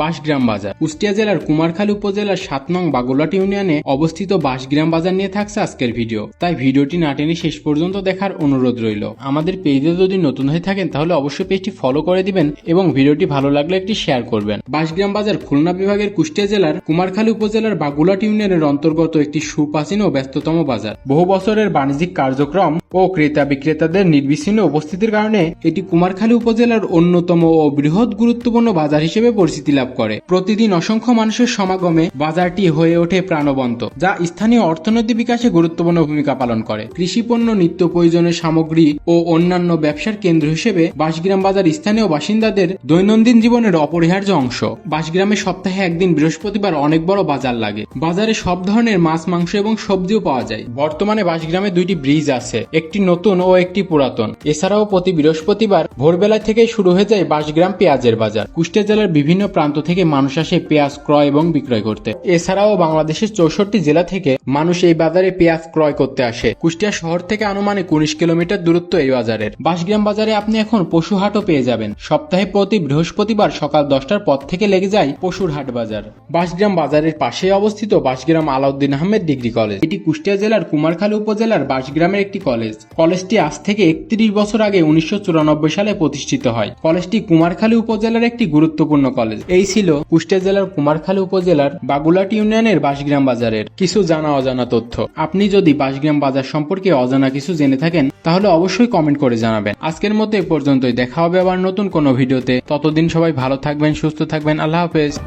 বাঁশগ্রাম বাজার। কুষ্টিয়া জেলার কুমারখালী উপজেলার সাত নং বাগুলাট ইউনিয়নে অবস্থিত বাঁশগ্রাম বাজার নিয়ে থাকছে আজকের ভিডিও। তাই ভিডিওটি না টেনে শেষ পর্যন্ত দেখার অনুরোধ রইল। আমাদের পেজে যদি নতুন হয়ে থাকেন, তাহলে অবশ্যই পেজটি ফলো করে দিবেন এবং ভিডিওটি ভালো লাগলে একটি শেয়ার করবেন। বাঁশগ্রাম বাজার খুলনা বিভাগের কুষ্টিয়া জেলার কুমারখালী উপজেলার বাগুলাট ইউনিয়নের অন্তর্গত একটি সুপ্রাচীন ও ব্যস্ততম বাজার। বহু বছরের বাণিজ্যিক কার্যক্রম ও ক্রেতা বিক্রেতাদের নির্বিচ্ছিন্ন উপস্থিতির কারণে এটি কুমারখালী উপজেলার অন্যতম ও বৃহৎ গুরুত্বপূর্ণ বাজার হিসেবে পরিচিতি করে। প্রতিদিন অসংখ্য মানুষের সমাগমে বাজারটি হয়ে ওঠে প্রাণবন্ত, যা স্থানীয় অর্থনৈতিক বিকাশে গুরুত্বপূর্ণ ভূমিকা পালন করে। কৃষিপণ্য নিত্য প্রয়োজনীয় সামগ্রী ও অন্যান্য ব্যবসার কেন্দ্র হিসেবে বাঁশগ্রাম বাজার স্থানীয় বাসিন্দাদের দৈনন্দিন জীবনের অপরিহার্য অংশ। বাঁশগ্রামে সপ্তাহে একদিন বৃহস্পতিবার অনেক বড় বাজার লাগে। বাজারে সব ধরনের মাছ, মাংস এবং সবজিও পাওয়া যায়। বর্তমানে বাঁশগ্রামে দুইটি ব্রিজ আছে, একটি নতুন ও একটি পুরাতন। এছাড়াও প্রতি বৃহস্পতিবার ভোরবেলা থেকেই শুরু হয়ে যায় বাঁশগ্রাম পেঁয়াজের বাজার। কুষ্টিয়া জেলার বিভিন্ন প্রান্ত থেকে মানুষ আসে পেঁয়াজ ক্রয় এবং বিক্রয় করতে। এছাড়াও বাংলাদেশের চৌষট্টি জেলা থেকে মানুষ এই বাজারে পেঁয়াজ ক্রয় করতে আসে। কুষ্টিয়া শহর থেকে আনুমানিক উনিশ কিলোমিটার দূরত্ব এই বাজারের। বাঁশগ্রাম বাজারে আপনি এখন পশু হাটও পেয়ে যাবেন। সপ্তাহে প্রতি বৃহস্পতিবার সকাল দশটার পর থেকে লেগে যায় পশুর হাট বাজার। বাঁশগ্রাম বাজারের পাশে অবস্থিত বাঁশগ্রাম আলাউদ্দিন আহমেদ ডিগ্রি কলেজ। এটি কুষ্টিয়া জেলার কুমারখালী উপজেলার বাঁশগ্রামের একটি কলেজ। কলেজটি আজ থেকে একত্রিশ বছর আগে উনিশশো চুরানব্বই সালে প্রতিষ্ঠিত হয়। কলেজটি কুমারখালী উপজেলার একটি গুরুত্বপূর্ণ কলেজ। এই ছিল কুষ্টিয়া জেলার কুমারখালী উপজেলার বাগুলাট ইউনিয়নের বাসগ্রাম বাজারের কিছু জানা অজানা তথ্য। আপনি যদি বাসগ্রাম বাজার সম্পর্কে অজানা কিছু জেনে থাকেন, তাহলে অবশ্যই কমেন্ট করে জানাবেন। আজকের মতো এ পর্যন্তই। দেখা হবে আবার নতুন কোনো ভিডিওতে। ততদিন সবাই ভালো থাকবেন, সুস্থ থাকবেন। আল্লাহ হাফেজ।